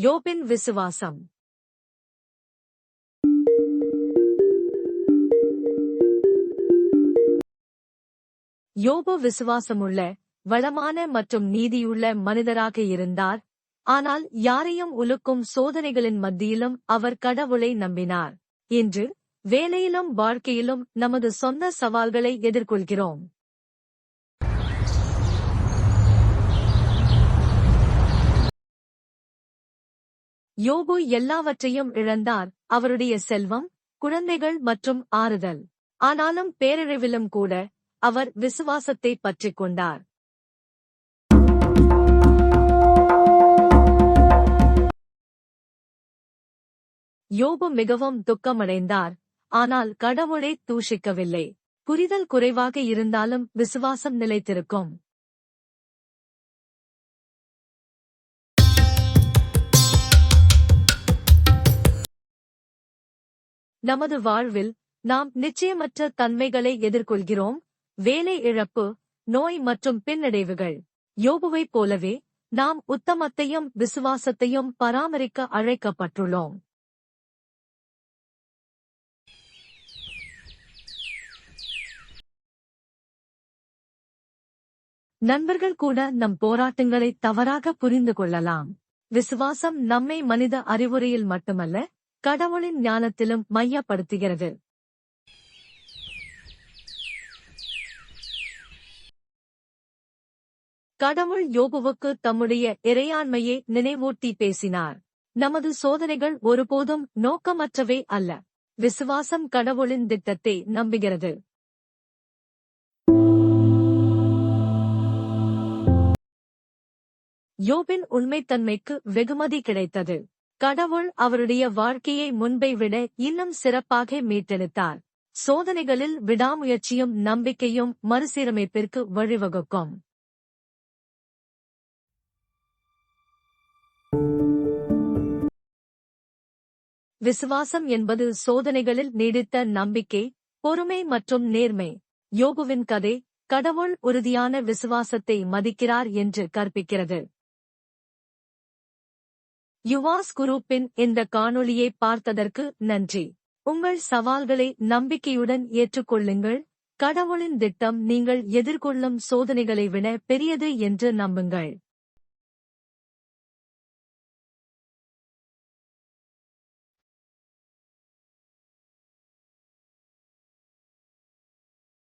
யோபின் விசுவாசம். யோபு விசுவாசமுள்ள வளமான மற்றும் நீதியுள்ள மனிதராக இருந்தார். ஆனால் யாரையும் உலுக்கும் சோதனைகளின் மத்தியிலும் அவர் கடவுளை நம்பினார். இன்று வேலையிலும் வாழ்க்கையிலும் நமது சொந்த சவால்களை எதிர்கொள்கிறோம். யோபு எல்லாவற்றையும் இழந்தார். அவருடைய செல்வம் குழந்தைகள் மற்றும் ஆறுதல். ஆனாலும் பேரழிவிலும் கூட அவர் விசுவாசத்தை பற்றிக் கொண்டார். யோபு மிகவும் துக்கமடைந்தார். ஆனால் கடவுளை தூஷிக்கவில்லை. புரிதல் குறைவாக இருந்தாலும் விசுவாசம் நிலைத்திருக்கும். நமது வாழ்வில் நாம் நிச்சயமற்ற தன்மைகளை எதிர்கொள்கிறோம். வேலை இழப்பு நோய் மற்றும் பின்னடைவுகள். யோபுவைப் போலவே நாம் உத்தமத்தையும் விசுவாசத்தையும் பராமரிக்க அழைக்கப்பட்டுள்ளோம். நண்பர்கள் கூட நம் போராட்டங்களை தவறாக புரிந்து கொள்ளலாம். விசுவாசம் நம்மை மனித அறிவுரையில் மட்டுமல்ல கடவுளின் ஞானத்திலும் மையப்படுத்துகிறது. கடவுள் யோபுவுக்கு தம்முடைய இறையாண்மையை நினைவூட்டி பேசினார். நமது சோதனைகள் ஒருபோதும் நோக்கமற்றவை அல்ல. விசுவாசம் கடவுளின் திட்டத்தை நம்புகிறது. யோபின் உண்மைத்தன்மைக்கு வெகுமதி கிடைத்தது. கடவுள் அவருடைய வாழ்க்கையை முன்பை விட இன்னும் சிறப்பாக மீட்டெடுத்தார். சோதனைகளில் விடாமுயற்சியும் நம்பிக்கையும் மறுசீரமைப்பிற்கு வழிவகுக்கும். விசுவாசம் என்பது சோதனைகளில் நீடித்த நம்பிக்கை பொறுமை மற்றும் நேர்மை. யோகுவின் கதை கடவுள் உறுதியான விசுவாசத்தை மதிக்கிறார் என்று கற்பிக்கிறது. யுவாஸ் குரூப்பின் இந்த காணொளியை பார்த்ததற்கு நன்றி. உங்கள் சவால்களை நம்பிக்கையுடன் ஏற்றுக்கொள்ளுங்கள். கடவுளின் திட்டம் நீங்கள் எதிர்கொள்ளும் சோதனைகளை விட பெரியது என்று நம்புங்கள்.